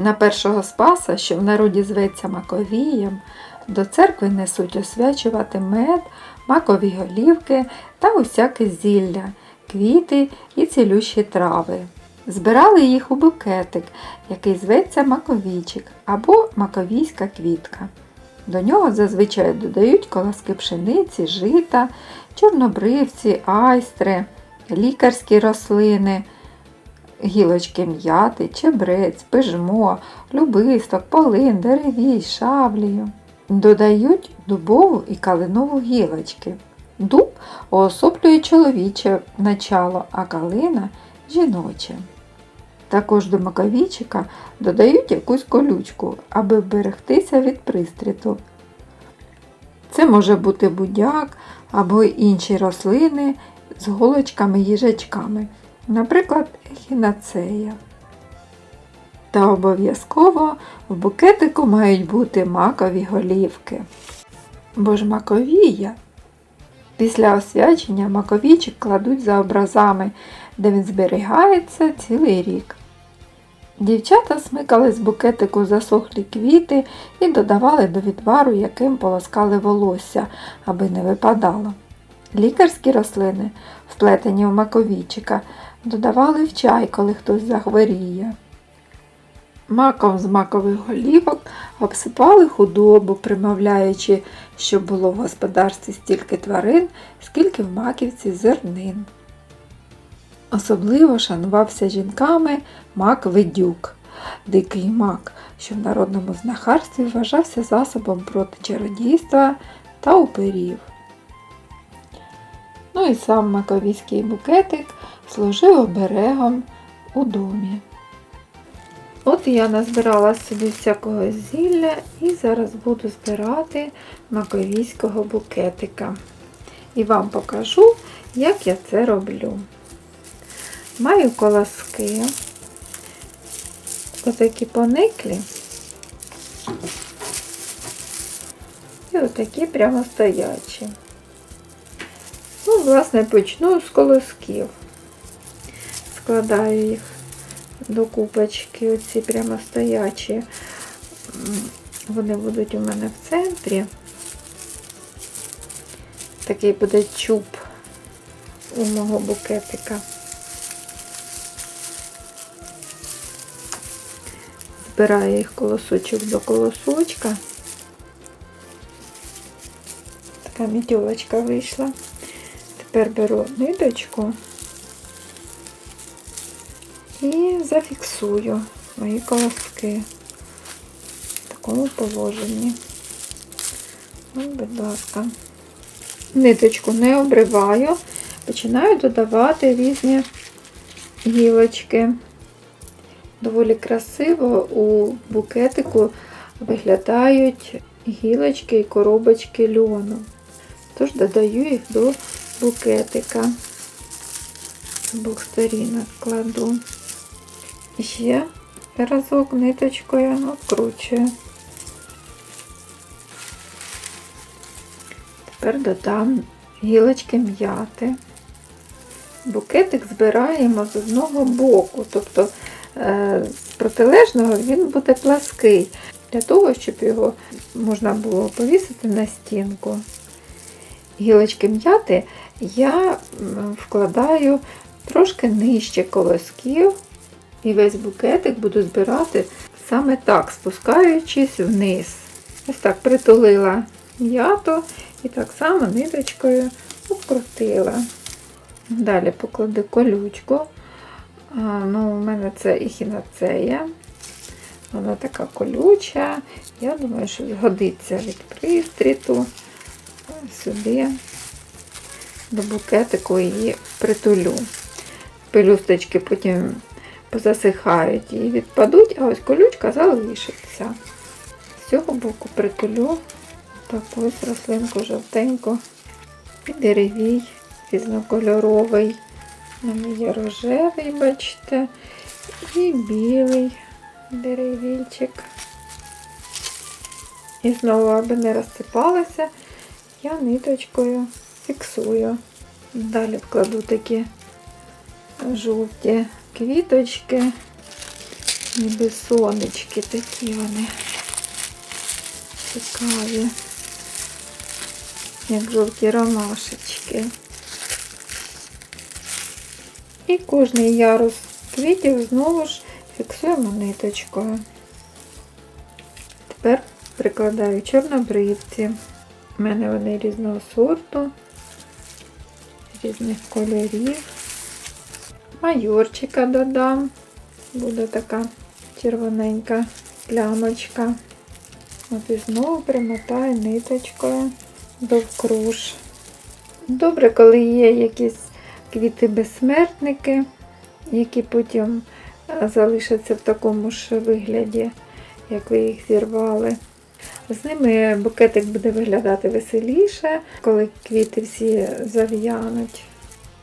На першого спаса, що в народі зветься Маковієм, до церкви несуть освячувати мед, макові голівки та усяке зілля, квіти і цілющі трави. Збирали їх у букетик, який зветься маковійчик або маковійська квітка. До нього зазвичай додають колоски пшениці, жита, чорнобривці, айстри, лікарські рослини, гілочки м'яти, чебрець, пижмо, любисток, полин, деревій, шавлію. Додають дубову і калинову гілочки. Дуб уособлює чоловіче начало, а калина жіноче. Також до маковійчика додають якусь колючку, аби вберегтися від пристріту. Це може бути будяк або інші рослини з голочками-їжачками, наприклад, ехінацея. Та обов'язково в букетику мають бути макові голівки. Бо ж маковія. Після освячення маковійчик кладуть за образами, де він зберігається цілий рік. Дівчата смикали з букетику засохлі квіти і додавали до відвару, яким полоскали волосся, аби не випадало. Лікарські рослини, вплетені в маковійчика, додавали в чай, коли хтось захворіє. Маком з макових голівок обсипали худобу, примовляючи, щоб було в господарстві стільки тварин, скільки в маківці зернин. Особливо шанувався жінками мак видюк, дикий мак, що в народному знахарстві вважався засобом проти чародійства та уперів. Ну і сам маковійський букетик служив оберегом у домі. От я назбирала собі всякого зілля і зараз буду збирати маковійського букетика. І вам покажу, як я це роблю. Маю колоски, отакі пониклі. І отакі прямо стоячі. Ну, власне, почну з колосків. Складаю їх до купочки, оці прямо стоячі. Вони будуть у мене в центрі. Такий буде чуб у мого букетика. Збираю їх колосочок до колосочка. Така мітьолочка вийшла. Тепер беру ниточку і зафіксую мої колоски в такому положенні. Ось, будь ласка. Ниточку не обриваю, починаю додавати різні гілочки. Доволі красиво у букетику виглядають гілочки і коробочки льону. Тож додаю їх до букетика. З обох сторінок кладу. Ще разок ниточкою обкручую. Тепер додам гілочки м'яти. Букетик збираємо з одного боку, тобто е, з протилежного він буде плаский, для того, щоб його можна було повісити на стінку. Гілочки м'яти я вкладаю трошки нижче колосків, і весь букетик буду збирати саме так, спускаючись вниз. Ось так притулила м'яту і так само ниточкою обкрутила. Далі покладу колючку. А, ну, У мене це ехінацея. Вона така колюча. Я думаю, що згодиться від пристріту. Сюди до букетику її притулю. Пелюсточки потім позасихають і відпадуть, а ось колючка залишиться. З цього боку притулю таку ось рослинку жовтеньку, деревій, різнокольоровий. У мене є рожевий, бачите, і білий деревільчик. І знову, аби не розсипалося, я ниточкою фіксую. Далі вкладу такі жовті квіточки, Ніби сонечки такі вони. Цікаві. Як жовті ромашечки. І кожний ярус квітів знову ж фіксуємо ниточкою. Тепер прикладаю чорнобривці. У мене вони різного сорту, різних кольорів. Майорчика додам. Буде така червоненька плямочка. От і знову примотаю ниточкою довкруж. Добре, коли є якісь квіти безсмертники, які потім е, залишаться в такому ж вигляді, як ви їх зірвали. З ними букетик буде виглядати веселіше, коли квіти всі зав'януть.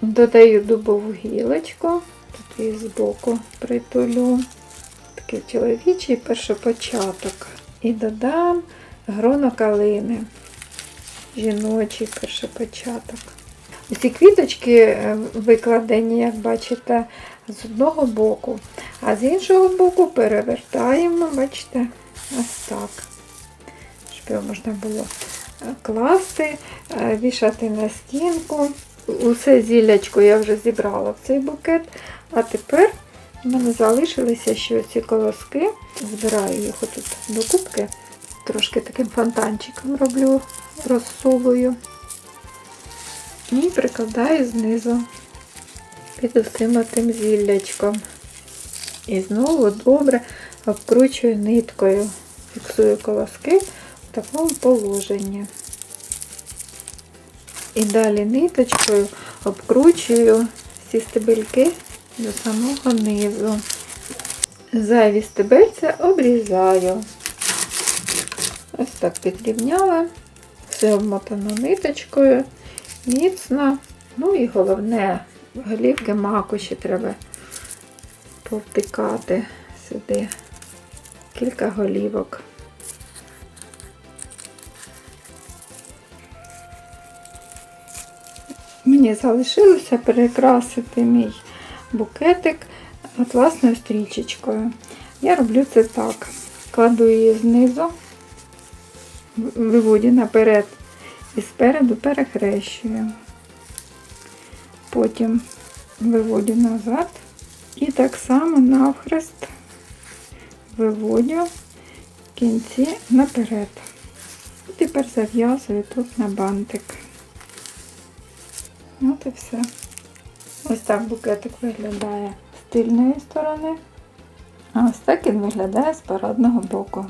Додаю дубову гілочку, тут її збоку притулю. Такий чоловічий першопочаток. І додам гроно калини. Жіночий першопочаток. Ці квіточки е, викладені, як бачите, з одного боку, а з іншого боку перевертаємо, бачите, ось так. Щоб його можна було е, класти, е, вішати на стінку. Усе зіллячко я вже зібрала в цей букет, а тепер в мене залишилися ще ці колоски. Збираю їх отут до кубки, трошки таким фонтанчиком роблю, розсовую. І прикладаю знизу під усім тим зіллячком. І знову добре обкручую ниткою, фіксую колоски в такому положенні. І далі ниточкою обкручую всі стебельки до самого низу. Зайві стебельця обрізаю. Ось так підрівняла. Все обмотано ниточкою, міцно. Ну і головне, голівки маку ще треба повтикати сюди. Кілька голівок. Мені залишилося перекрасити мій букетик атласною стрічечкою. Я роблю це так. Кладу її знизу, виводю наперед і спереду перехрещую. Потім виводю назад і так само навхрест виводю кінці наперед. І тепер зав'язую тут на бантик. От і все. Ось так букетик виглядає з тильної сторони, а ось так він виглядає з парадного боку.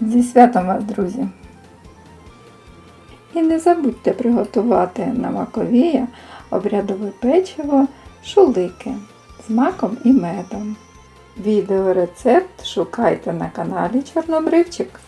Зі святом вас, друзі! І не забудьте приготувати на маковія обрядове печиво шулики з маком і медом. Відеорецепт шукайте на каналі Чорнобривчик.